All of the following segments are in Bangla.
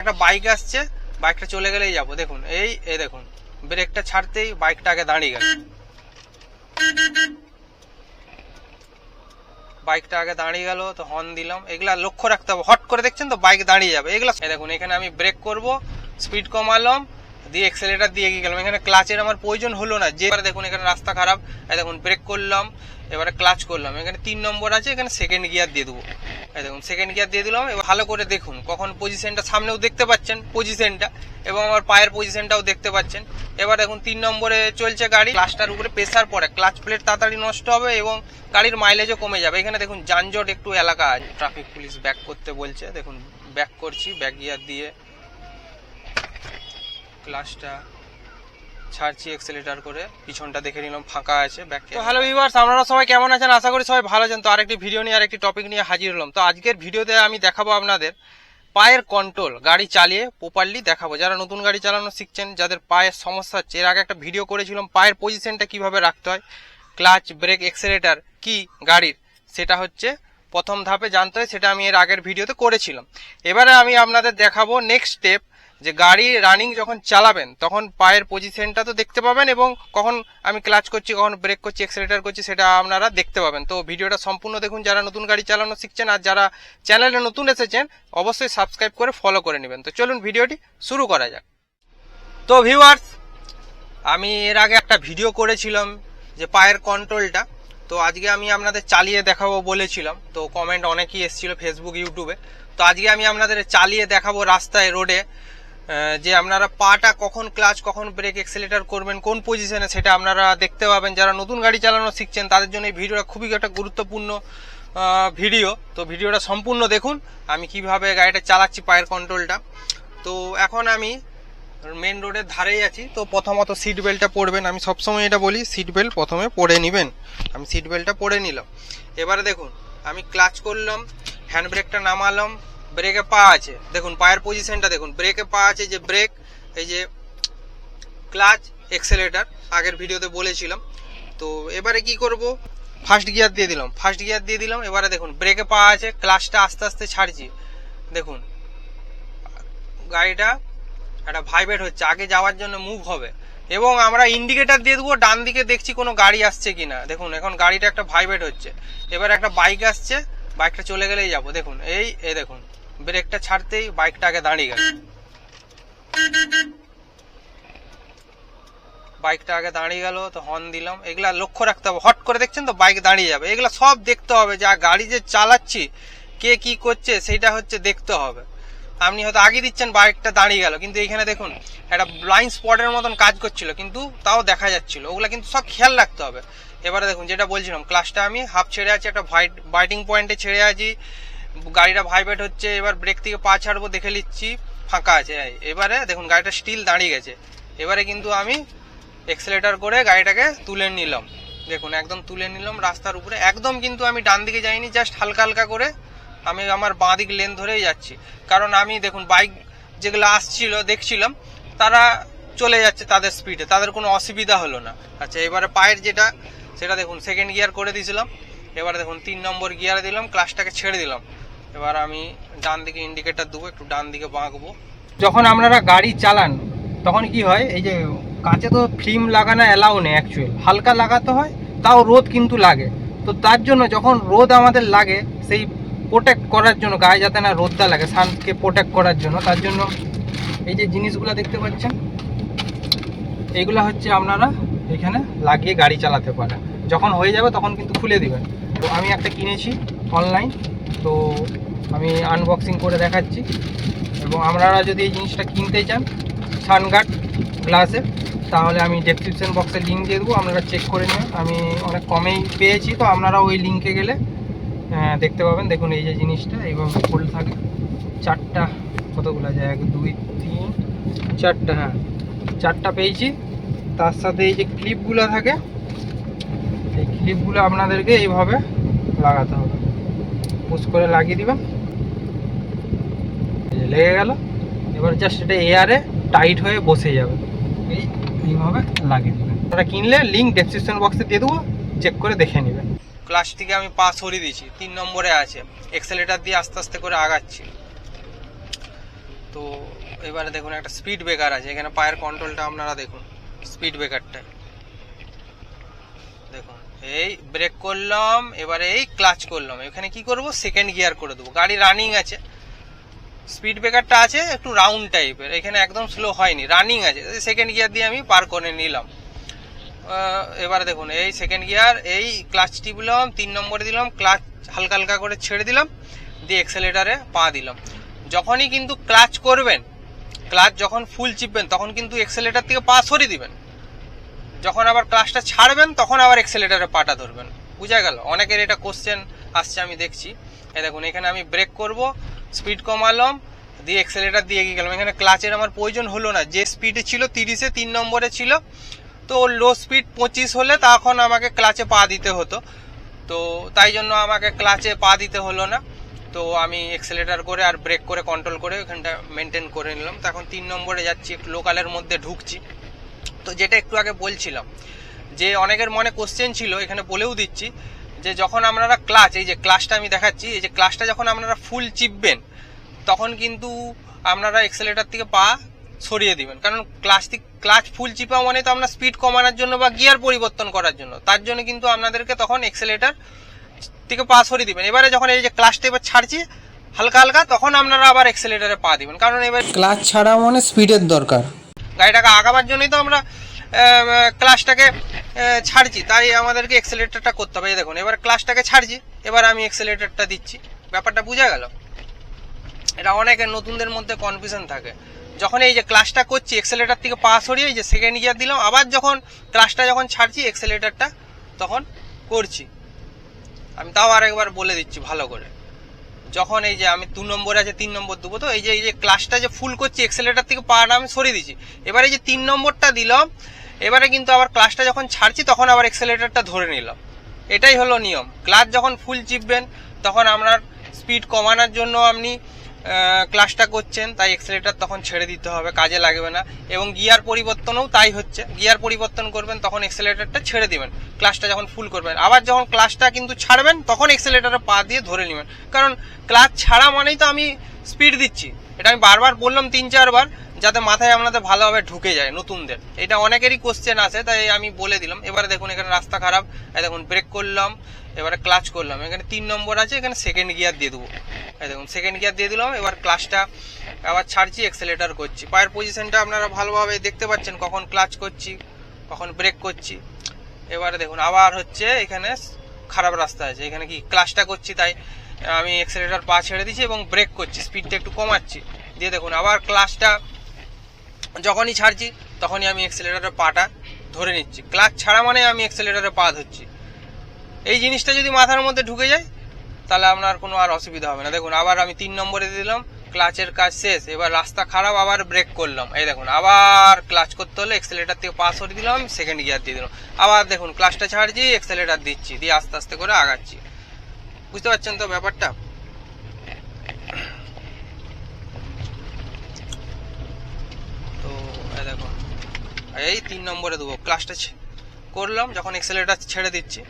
একটা বাইক আসছে, বাইকটা চলে গেলেই যাব। দেখুন, এই এই দেখুন, ব্রেকটা ছাড়তেই বাইকটা আগে দাঁড়িয়ে গেল বাইকটা আগে দাঁড়িয়ে গেল, তো হর্ন দিলাম। এগুলা লক্ষ্য রাখতে হবে। হট করে দেখছেন তো, বাইক দাঁড়িয়ে যাবে। এগুলো দেখুন, এখানে আমি ব্রেক করব, স্পিড কমালাম, দিয়ে এক্সেলেটার দিয়ে গেলাম। এখানে ক্লাচের আমার প্রয়োজন হলো না। যে দেখুন, এখানে রাস্তা খারাপ। দেখুন, ব্রেক করলাম। এবারে ক্লাচ করলাম। এখানে তিন নম্বর আছে, এখানে সেকেন্ড গিয়ার দিয়ে দেবো। দেখুন সেকেন্ড গিয়ার দিয়ে দিলাম, এবার ভালো করে দেখুন, কখন পজিশনটা সামনেও দেখতে পাচ্ছেন পজিশনটা এবং আমার পায়ের পজিশনটাও দেখতে পাচ্ছেন। এবার দেখুন, তিন নম্বরে চলছে গাড়ি ক্লাচটার উপরে প্রেসার পড়ে ক্লাচ প্লেট তাড়াতাড়ি নষ্ট হবে এবং গাড়ির মাইলেজও কমে যাবে। এখানে দেখুন, যানজট একটু এলাকা আছে। ট্রাফিক পুলিশ ব্যাক করতে বলছে। দেখুন ব্যাক করছি ব্যাক গিয়ার দিয়ে। ক্লাচটা ছাড়ছি এক্সেলেটার করে। পিছনটা দেখে নিলাম, ফাঁকা আছে ব্যাক তো হ্যালো ভিউয়ার্স আপনারা সবাই কেমন আছেন? আশা করি সবাই ভালো আছেন। তো আরেকটি ভিডিও নিয়ে, আরেকটি টপিক নিয়ে হাজির হলাম। তো আজকের ভিডিওতে আমি দেখাবো আপনাদের পায়ের কন্ট্রোল গাড়ি চালিয়ে প্রপারলি দেখাবো। যারা নতুন গাড়ি চালানো শিখছেন, যাদের পায়ের সমস্যা হচ্ছে, এর আগে একটা ভিডিও করেছিলাম, পায়ের পজিশনটা কীভাবে রাখতে হয় ক্লাচ ব্রেক এক্সেলেটার কি গাড়ির? সেটা হচ্ছে প্রথম ধাপে জানতে হয়, সেটা আমি এর আগের ভিডিওতে করেছিলাম। এবারে আমি আপনাদের দেখাবো নেক্সট স্টেপ যে গাড়ি রানিং যখন চালাবেন, তখন পায়ের পজিশনটা তো দেখতে পাবেন এবং কখন আমি ক্লাচ করছি, কখন ব্রেক করছি এক্সেলেটার করছি, সেটা আপনারা দেখতে পাবেন। তো ভিডিওটা সম্পূর্ণ দেখুন, যারা নতুন গাড়ি চালানো শিখছেন আর যারা চ্যানেলে নতুন এসেছেন, অবশ্যই সাবস্ক্রাইব করে ফলো করে নেবেন। তো চলুন ভিডিওটি শুরু করা যাক। তো ভিউয়ার্স আমি এর আগে একটা ভিডিও করেছিলাম, যে পায়ের কন্ট্রোলটা তো আজকে আমি আপনাদের চালিয়ে দেখাবো বলেছিলাম। তো কমেন্ট অনেকেই এসেছিল ফেসবুক ইউটিউবে তো আজকে আমি আপনাদের চালিয়ে দেখাবো রাস্তায় রোডে যে আপনারা পাটা কখন ক্লাচ কখন ব্রেক এক্সেলেটার করবেন, কোন পজিশনে সেটা আপনারা দেখতে পাবেন। যারা নতুন গাড়ি চালানো শিখছেন, তাদের জন্য এই ভিডিওটা খুবই একটা গুরুত্বপূর্ণ ভিডিও তো ভিডিওটা সম্পূর্ণ দেখুন, আমি কীভাবে গাড়িটা চালাচ্ছি পায়ের কন্ট্রোলটা তো এখন আমি মেন রোডের ধারেই আছি, তো প্রথমত সিট বেল্টটা পরবেন। আমি সবসময় এটা বলি সিট বেল্ট প্রথমে পরে নেবেন। আমি সিট বেল্টটা পরে নিলাম। এবারে দেখুন, আমি ক্লাচ করলাম হ্যান্ড ব্রেকটা নামালাম ব্রেকে পা আছে। দেখুন, পায়ের পজিশনটা দেখুন ব্রেকে পা আছে যে ব্রেক এই যে ক্লাচ এক্সেলেটার আগের ভিডিওতে বলেছিলাম। তো এবারে কি করব? ফার্স্ট গিয়ার দিয়ে দিলাম ফার্স্ট গিয়ার দিয়ে দিলাম। এবারে দেখুন ব্রেকে পা আছে ক্লাচটা আস্তে আস্তে ছাড়ছি। দেখুন, গাড়িটা একটা ভাইব্রেট হচ্ছে, আগে যাওয়ার জন্য মুভ হবে। এবং আমরা ইন্ডিকেটার দিয়ে দেবো, ডান দিকে দেখছি কোনো গাড়ি আসছে কিনা। দেখুন, এখন গাড়িটা একটা ভাইব্রেট হচ্ছে। এবার একটা বাইক আসছে বাইকটা চলে গেলেই যাব। দেখুন, এই এ দেখুন ব্রেকটা ছাড়তেই বাইকটা আগে দাঁড়িয়ে গেল। বাইকটা আগে দাঁড়িয়ে গেল, তো হর্ন দিলাম। এগুলা লক্ষ্য রাখতে হবে। হট করে দেখছেন তো বাইক দাঁড়িয়ে যাবে। এগুলা সব দেখতে হবে যা গাড়ি যে চালাচ্ছি, কে কি করছে, সেটা হচ্ছে দেখতে হবে। আপনি হয়তো আগে দিচ্ছেন, বাইকটা দাঁড়িয়ে গেল। কিন্তু এখানে দেখুন, একটা ব্লাইন্ড স্পটের মতন কাজ করছিল, কিন্তু তাও দেখা যাচ্ছিল। ওগুলো কিন্তু সব খেয়াল রাখতে হবে। এবারে দেখুন, যেটা বলছিলাম ক্লাসটা আমি হাফ ছেড়ে আছি, একটা ভাইট বাইটিং পয়েন্টে ছেড়ে আছি। গাড়িটা ভাইব্রেট হচ্ছে, এবার ব্রেক থেকে পা ছাড়বো, দেখে নিচ্ছি, ফাঁকা আছে। এবারে দেখুন, গাড়িটা স্টিল দাঁড়িয়ে গেছে। এবারে কিন্তু আমি এক্সেলেটার করে গাড়িটাকে তুলে নিলাম। দেখুন, একদম তুলে নিলাম, রাস্তার উপরে। একদম কিন্তু আমি ডান দিকে যাইনি জাস্ট হালকা হালকা করে আমি আমার বাঁ দিক লেন ধরেই যাচ্ছি। কারণ আমি দেখুন বাইক যেগুলো আসছিল, দেখছিলাম, তারা চলে যাচ্ছে তাদের স্পিডে তাদের কোনো অসুবিধা হলো না। আচ্ছা এবারে পায়ের যেটা, সেটা দেখুন সেকেন্ড গিয়ার করে দিয়েছিলাম। এবারে দেখুন, তিন নম্বর গিয়ারে দিলাম ক্লাসটাকে ছেড়ে দিলাম। এবার আমি ডান দিকে ইন্ডিকেটার দেবো, একটু ডান দিকে বাঁকবো। যখন আপনারা গাড়ি চালান, তখন কি হয়, এই যে কাছে তো ফিল্ম লাগানো অ্যালাউ নেই অ্যাকচুয়াল হালকা লাগাতে হয়, তাও রোদ কিন্তু লাগে। তো তার জন্য যখন রোদ আমাদের লাগে, সেই প্রোটেক্ট করার জন্য, গায়ে যাতে না রোদটা লাগে, সানকে প্রোটেক্ট করার জন্য। তার জন্য এই যে জিনিসগুলো দেখতে পাচ্ছেন, এইগুলো হচ্ছে আপনারা এখানে লাগিয়ে গাড়ি চালাতে পারেন। যখন হয়ে যাবে তখন কিন্তু খুলে দিবেন। তো আমি একটা কিনেছি অনলাইন তো আমি আনবক্সিং করে দেখাচ্ছি। এবং আপনারা যদি এই জিনিসটা কিনতে চান, সানগার্ড গ্লাসের তাহলে আমি ডেসক্রিপশন বক্সে লিঙ্ক দিয়ে দেবো, আপনারা চেক করে নেবেন আমি অনেক কমেই পেয়েছি, তো আপনারা ওই লিঙ্কে গেলে দেখতে পাবেন। দেখুন এই যে জিনিসটা এইভাবে ফুল থাকে। চারটা, কতগুলো যায় এক, দুই, তিন, চারটা হ্যাঁ। চারটা পেয়েছি। তার সাথে এই যে ক্লিপগুলো থাকে, এই ক্লিপগুলো আপনাদেরকে এইভাবে লাগাতে হবে। পুশ করে লাগিয়ে দিবেন। লেগে গেল। এবার জাস্ট এটা এয়ারে টাইট হয়ে বসে যাবে। এই, এইভাবে লাগিয়ে দেবেন। আপনারা কিনলে লিঙ্ক ডেসক্রিপশন বক্সে দিয়ে দেবো। চেক করে দেখে নেবেন। ক্লাস থেকে আমি পা সরিয়ে দিয়েছি, তিন নম্বরে আছে। এক্সেলেটার দিয়ে আস্তে আস্তে করে আগাচ্ছি। তো এবারে দেখুন, একটা স্পিড ব্রেকার আছে। এখানে পায়ের কন্ট্রোলটা আপনারা দেখুন স্পিড ব্রেকারটা দেখুন, এই ব্রেক করলাম, এবারে এই ক্লাচ করলাম। এখানে কি করব? সেকেন্ড গিয়ার করে দেবো। গাড়ি রানিং আছে। স্পিড ব্রেকারটা আছে, একটু রাউন্ড টাইপের এখানে একদম স্লো হয়নি রানিং আছে। সেকেন্ড গিয়ার দিয়ে আমি পার করে নিলাম। এবারে দেখুন, এই সেকেন্ড গিয়ার এই ক্লাচ টিপলাম তিন নম্বরে দিলাম ক্লাচ হালকা হালকা করে ছেড়ে দিলাম, দিয়ে এক্সেলেটারে পা দিলাম। যখনই কিন্তু ক্লাচ করবেন ক্লাচ যখন ফুল চিপবেন, তখন কিন্তু এক্সেলেটার থেকে পা সরিয়ে দিবেন। যখন আবার ক্লাচটা ছাড়বেন, তখন আবার এক্সেলেটারে পাটা ধরবেন। বুঝা গেল? অনেকের এটা কোশ্চেন আসছে, আমি দেখছি। এ দেখুন, এখানে আমি ব্রেক করব স্পিড কমালাম, দিয়ে এক্সেলেটার দিয়ে এগিয়ে গেলাম। এখানে ক্লাচের আমার প্রয়োজন হলো না। যে স্পিডে ছিল তিরিশে, তিন নম্বরে ছিল তো লো স্পিড পঁচিশ হলে তখন আমাকে ক্লাচে পা দিতে হতো। তো তাই জন্য আমাকে ক্লাচে পা দিতে হলো না। তো আমি এক্সেলেটার করে আর ব্রেক করে কন্ট্রোল করে ওখানটা মেনটেন করে নিলাম। তো এখন তিন নম্বরে যাচ্ছি, একটু লোকালের মধ্যে ঢুকছি। তো যেটা একটু আগে বলছিলাম, যে অনেকের মনে কোশ্চেন ছিল, এখানে বলেও দিচ্ছি, যে যখন আপনারা ক্লাচ এই যে ক্লাচটা আমি দেখাচ্ছি, এই যে ক্লাচটা যখন আপনারা ফুল চিপবেন, তখন কিন্তু আপনারা এক্সেলেটার থেকে পা সরিয়ে দিবেন। কারণ ক্লাচ ক্লাচ ফুল চিপা মানে তো আপনার স্পিড কমানোর জন্য বা গিয়ার পরিবর্তন করার জন্য। তার জন্য কিন্তু আপনাদেরকে তখন এক্সেলেটার থেকে পা সরিয়ে দিবেন। এবারে যখন এই যে ক্লাচটা এবার ছাড়ছি হালকা হালকা তখন আপনারা আবার এক্সেলেটারে পা দিবেন। কারণ এবার ক্লাচ ছাড়া মানে স্পিডের দরকার। গাড়িটাকে আগাবার জন্যই তো আমরা আহ, ক্লাচটাকে ছাড়ছি। তাই আমাদেরকে এক্সেলেটারটা করতে হবে। দেখুন এবার ক্লাচটাকে ছাড়ছি। এবার আমি এক্সেলেটারটা দিচ্ছি। ব্যাপারটা বোঝা গেল? এটা অনেকের নতুনদের মধ্যে কনফিউশন থাকে। যখন এই যে ক্লাসটা করছি এক্সেলেটার থেকে পা সরিয়ে এই যে সেকেন্ড গিয়ার দিলাম, আবার যখন ক্লাসটা যখন ছাড়ছি এক্সেলেটারটা তখন করছি। আমি তাও আরেকবার বলে দিচ্ছি ভালো করে। যখন এই যে আমি দু নম্বরে আছে, তিন নম্বর দেবো, তো এই যে এই যে ক্লাসটা যে ফুল করছি এক্সেলেটার থেকে পাটা আমি সরিয়ে দিচ্ছি এবারে যে তিন নম্বরটা দিলাম, এবারে কিন্তু আবার ক্লাসটা যখন ছাড়ছি, তখন আবার এক্সেলেটারটা ধরে নিলাম। এটাই হলো নিয়ম। ক্লাস যখন ফুল চিপবেন, তখন আপনার স্পিড কমানোর জন্য আপনি ক্লাসটা করছেন, তাই এক্সেলেটার তখন ছেড়ে দিতে হবে, কাজে লাগবে না। এবং গিয়ার পরিবর্তনও তাই হচ্ছে। গিয়ার পরিবর্তন করবেন, তখন এক্সেলেটারটা ছেড়ে দিবেন ক্লাসটা যখন ফুল করবেন। আবার যখন ক্লাসটা কিন্তু ছাড়বেন, তখন এক্সেলেটারে পা দিয়ে ধরে নেবেন। কারণ ক্লাস ছাড়া মানেই তো আমি স্পিড দিচ্ছি। এটা আমি বারবার বললাম তিন, চারবার। যাতে মাথায় আপনাদের ভালোভাবে ঢুকে যায় নতুনদের। এটা অনেকেরই কোশ্চেন আছে, তাই আমি বলে দিলাম। এবারে দেখুন, এখানে রাস্তা খারাপ। দেখুন ব্রেক করলাম, এবারে ক্লাচ করলাম। এখানে তিন নম্বর আছে, এখানে সেকেন্ড গিয়ার দিয়ে দেবো। দেখুন সেকেন্ড গিয়ার দিয়ে দিলাম, এবার ক্লাচটা আবার ছাড়ছি এক্সেলেটার করছি। পায়ের পজিশনটা আপনারা ভালোভাবে দেখতে পাচ্ছেন, কখন ক্লাচ করছি, কখন ব্রেক করছি। এবারে দেখুন, আবার হচ্ছে এখানে খারাপ রাস্তা আছে। এখানে কি ক্লাচটা করছি, তাই আমি এক্সেলেটার পা ছেড়ে দিচ্ছি এবং ব্রেক করছি। স্পিডটা একটু কমাচ্ছি। দিয়ে দেখুন, আবার ক্লাচটা যখনই ছাড়ছি, তখনই আমি এক্সেলেটারের পাটা ধরে নিচ্ছি। ক্লাচ ছাড়া মানে আমি এক্সেলেটারে পা ধরছি। এই জিনিসটা যদি মাথার মধ্যে ঢুকে যায়, তাহলে আপনার কোনো আর অসুবিধা হবে না। দেখুন, আবার আমি তিন নম্বরে দিলাম ক্লাচের কাজ শেষ। এবার রাস্তা খারাপ, আবার ব্রেক করলাম। এই দেখুন, আবার ক্লাচ করতে হলে এক্সেলেটার থেকে পাস সরিয়ে দিলাম সেকেন্ড গিয়ার দিয়ে দিলাম। আবার দেখুন ক্লাচটা ছাড়ছি এক্সেলেটার দিচ্ছি, দিয়ে আস্তে আস্তে করে আগাচ্ছি। বুঝতে পারছেন তো ব্যাপারটা? তো এই তিন নম্বরে দেবো ক্লাচটা করলাম, যখন এক্সেলেটার ছেড়ে দিচ্ছি,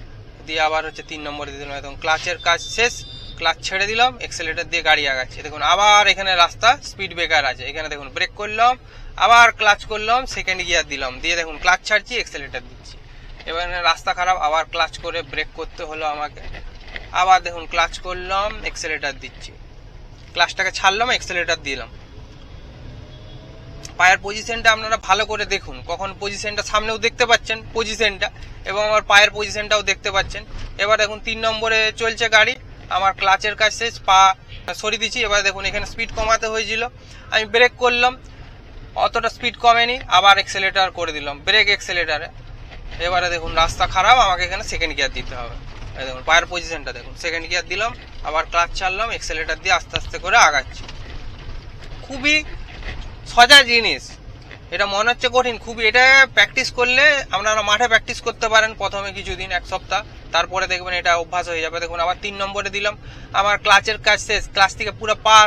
দিয়ে আবার হচ্ছে তিন নম্বরে দিলাম। একদম ক্লাচের কাজ শেষ ক্লাচ ছেড়ে দিলাম এক্সেলেটার দিয়ে গাড়ি আগাচ্ছে। দেখুন, আবার এখানে রাস্তা স্পিড ব্রেকার আছে। এখানে দেখুন ব্রেক করলাম, আবার ক্লাচ করলাম সেকেন্ড গিয়ার দিলাম। দিয়ে দেখুন ক্লাচ ছাড়ছি এক্সেলেটার দিচ্ছি। এবার রাস্তা খারাপ, আবার ক্লাচ করে ব্রেক করতে হলো আমাকে। আবার দেখুন ক্লাচ করলাম এক্সেলেটার দিচ্ছি। ক্লাচটাকে ছাড়লাম এক্সেলেটার দিলাম। পায়ের পজিশনটা আপনারা ভালো করে দেখুন। কখন পজিশনটা সামনেও দেখতে পাচ্ছেন পজিশনটা এবং আমার পায়ের পজিশনটাও দেখতে পাচ্ছেন। এবার দেখুন, তিন নম্বরে চলছে গাড়ি। আমার ক্লাচের কাজ শেষ, পা সরিয়ে দিচ্ছি। এবার দেখুন, এখানে স্পিড কমাতে হয়েছিল। আমি ব্রেক করলাম। অতটা স্পিড কমেনি, আবার এক্সেলেটার করে দিলাম। ব্রেক এক্সেলেটারে এবারে দেখুন, রাস্তা খারাপ, আমাকে এখানে সেকেন্ড গিয়ার দিতে হবে। দেখুন, পায়ের পজিশনটা দেখুন। সেকেন্ড গিয়ার দিলাম, আবার ক্লাচ ছাড়লাম এক্সেলেটার দিয়ে আস্তে আস্তে করে আগাচ্ছি। খুবই সজা জিনিস। এটা মনে হচ্ছে কঠিন, খুবই। এটা প্র্যাকটিস করলে আপনারা মাঠে প্র্যাকটিস করতে পারেন প্রথমে কিছুদিন, এক সপ্তাহ। তারপরে দেখবেন এটা অভ্যাস হয়ে যাবে। দেখুন, আবার তিন নম্বরে দিলাম, আমার ক্লাচের কাজ শেষ, ক্লাচ থেকে পুরো পা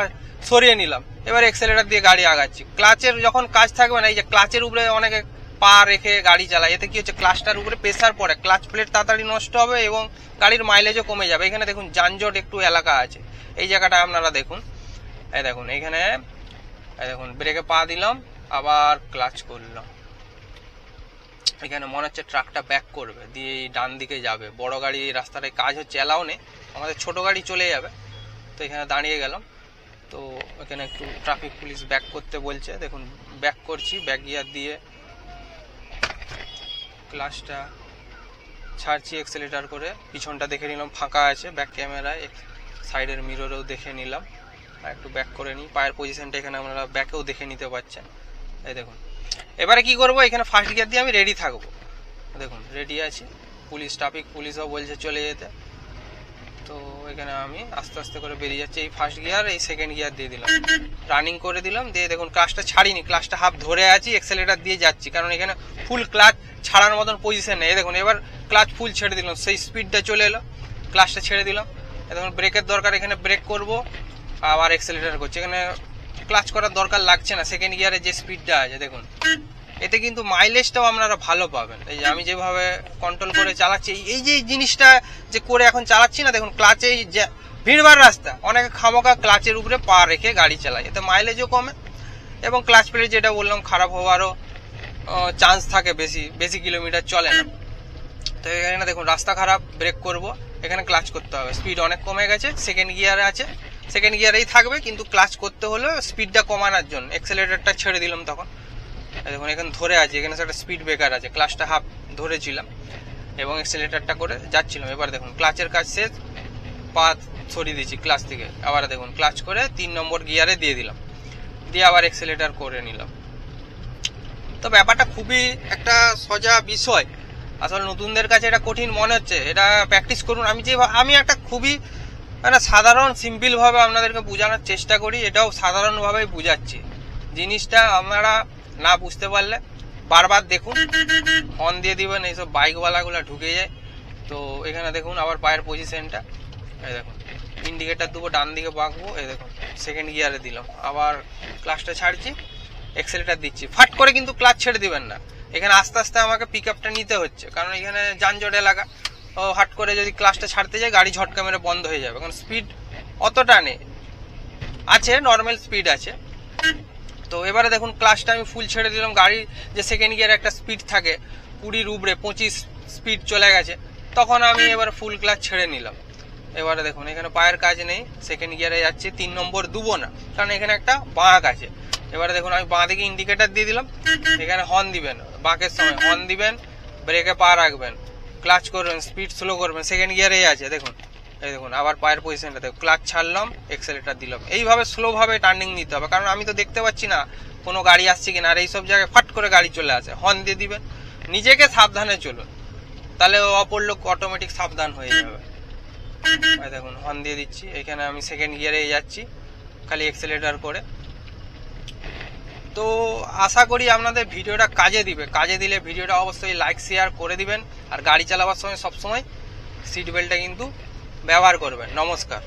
সরিয়ে নিলাম। এবার এক্সেলেটার দিয়ে গাড়ি আগাচ্ছি। ক্লাচের যখন কাজ থাকবে না, এই যে ক্লাচের উপরে অনেকে পা রেখে গাড়ি চালায়, এতে কি হচ্ছে? ক্লাচটার উপরে প্রেসার পড়ে। ক্লাচ প্লেট তাড়াতাড়ি নষ্ট হবে এবং গাড়ির মাইলেজও কমে যাবে। এখানে দেখুন, যানজট একটু এলাকা আছে। এই জায়গাটা আপনারা দেখুন। এই দেখুন, এখানে দেখুন ব্রেকে পা দিলাম, আবার ক্লাচ করলাম। এখানে মনে হচ্ছে ট্রাকটা ব্যাক করবে, দিয়ে ডান দিকে যাবে। বড় গাড়ি রাস্তাটায় কাজ হচ্ছে এলাও নেই। আমাদের ছোট গাড়ি চলে যাবে। তো এখানে দাঁড়িয়ে গেলাম। তো এখানে একটু ট্রাফিক পুলিশ ব্যাক করতে বলছে। দেখুন ব্যাক করছি ব্যাক গিয়ার দিয়ে ক্লাসটা ছাড়ছি এক্সেলেটার করে। পিছনটা দেখে নিলাম, ফাঁকা আছে ব্যাক ক্যামেরায় সাইডের মিররেও দেখে নিলাম। একটু ব্যাক করে নিই। পায়ের পজিশনটা এখানে আপনারা ব্যাকেও দেখে নিতে পারছেন এই দেখুন। এবারে কি করব? এখানে ফার্স্ট গিয়ার দিয়ে আমি রেডি থাকব। দেখুন রেডি আছি। পুলিশ ট্রাফিক পুলিশও বলছে চলে যেতে। তো এখানে আমি আস্তে আস্তে করে বেরিয়ে যাচ্ছি। এই ফার্স্ট গিয়ার এই সেকেন্ড গিয়ার দিয়ে দিলাম। রানিং করে দিলাম। দিয়ে দেখুন ক্লাসটা ছাড়িনি। ক্লাসটা হাফ ধরে আছি এক্সেলেটার দিয়ে যাচ্ছি। কারণ এখানে ফুল ক্লাচ ছাড়ার মতন পজিশন নেই। দেখুন, এবার ক্লাচ ফুল ছেড়ে দিলাম। সেই স্পিডটা চলে এলো। ক্লাসটা ছেড়ে দিলাম। দেখুন ব্রেকের দরকার। এখানে ব্রেক করব। আবার এক্সেলেটার করছে। এখানে ক্লাচ করার দরকার লাগছে না। সেকেন্ড গিয়ারে যে স্পিডটা আছে, দেখুন। এতে কিন্তু মাইলেজটাও আপনারা ভালো পাবেন। এই যে আমি যেভাবে কন্ট্রোল করে চালাচ্ছি, এই- যে জিনিসটা যে করে এখন চালাচ্ছি না, দেখুন ক্লাচে ভিড়ভাড় রাস্তা। অনেকে খামোকা ক্লাচের উপরে পা রেখে গাড়ি চালায়। এতে মাইলেজও কমে এবং ক্লাচ প্লেট যেটা বললাম, খারাপ হওয়ারও চান্স থাকে বেশি বেশি কিলোমিটার চলে না। তো এখানে দেখুন, রাস্তা খারাপ ব্রেক করব। এখানে ক্লাচ করতে হবে। স্পিড অনেক কমে গেছে সেকেন্ড গিয়ারে আছে। সেকেন্ড গিয়ারেই থাকবে, কিন্তু ক্লাচ করতে হলে স্পিডটা কমানোর জন্য। এক্সেলেটারটা ছেড়ে দিলাম তখন। দেখুন, এখানে ধরে আছে, এখানে একটা স্পিড ব্রেকার আছে। ক্লাচটা হাফ ধরেছিলাম এবং এক্সেলেটারটা করে যাচ্ছিলাম। এবার দেখুন ক্লাচের কাজ শেষ পা সরিয়ে দিয়েছি ক্লাচ থেকে। আবার দেখুন ক্লাচ করে তিন নম্বর গিয়ারে দিয়ে দিলাম। দিয়ে আবার এক্সেলেটার করে নিলাম। তো ব্যাপারটা খুবই একটা সোজা বিষয়। আসলে নতুনদের কাছে এটা কঠিন মনে হচ্ছে। এটা প্র্যাকটিস করুন। আমি যে, আমি একটা খুবই একটা সাধারণ সিম্পল ভাবে আপনাদেরকে বোঝানোর চেষ্টা করি, এটাও সাধারণভাবেই বোঝাচ্ছি। জিনিসটা আপনারা না বুঝতে পারলে বারবার দেখুন অন দিয়ে দিবেন, এইসব বাইকওয়ালাগুলো ঢুকে যায়। তো এখানে দেখুন, আবার পায়ের পজিশনটা এই দেখুন ইন্ডিকেটার দেবো ডান দিকে বাঁকবো, এই দেখুন সেকেন্ড গিয়ারে দিলাম। আবার ক্লাসটা ছাড়ছি এক্সেলেটার দিচ্ছি। ফাট করে কিন্তু ক্লাচ ছেড়ে দিবেন না। এখানে আস্তে আস্তে আমাকে পিক নিতে হচ্ছে, কারণ এখানে যানজট এলাকা। হাট করে যদি ক্লাসটা ছাড়তে যায়, গাড়ি ঝটকা মেরে বন্ধ হয়ে যাবে। কারণ স্পিড অতটা নেই। আছে নর্মাল স্পিড আছে। তো এবারে দেখুন ক্লাসটা আমি ফুল ছেড়ে দিলাম। গাড়ির যে সেকেন্ড গিয়ারে একটা স্পিড থাকে কুড়ির উপরে পঁচিশ স্পিড চলে গেছে। তখন আমি এবার ফুল ক্লাস ছেড়ে নিলাম। এবারে দেখুন, এখানে পায়ের কাজ নেই। সেকেন্ড গিয়ারে যাচ্ছে, তিন নম্বর দুবো না। কারণ এখানে একটা বাঁক আছে। এবারে দেখুন, আমি বাঁ দিকে ইন্ডিকেটার দিয়ে দিলাম। এখানে হর্ন দিবেন। বাঁকের সময় হর্ন দিবেন ব্রেকে পা রাখবেন। ক্লাচ করবেন স্পিড স্লো করবেন সেকেন্ড গিয়ারেই আছে, দেখুন। এই দেখুন, আবার পায়ের পজিশনটা দেখুন, ক্লাচ ছাড়লাম এক্সেলেটার দিলাম। এইভাবে স্লোভাবে টার্নিং নিতে হবে, কারণ আমি তো দেখতে পাচ্ছি না, কোনো গাড়ি আসছে কিনা, আর এইসব জায়গায় ফাট করে গাড়ি চলে আসে হর্ন দিয়ে দিবেন। নিজেকে সাবধানে চলুন, তাহলে অপর লোক অটোমেটিক সাবধান হয়ে যাবে। দেখুন হর্ন দিয়ে দিচ্ছি, এখানে আমি সেকেন্ড গিয়ারে যাচ্ছি, খালি এক্সেলেটার করে। তো আশা করি আপনাদের ভিডিওটা কাজে দিবে। কাজে দিলে ভিডিওটা অবশ্যই লাইক শেয়ার করে দিবেন। আর গাড়ি চালাবার সময় সবসময় সিট বেল্টটা কিন্তু ব্যবহার করবেন। নমস্কার।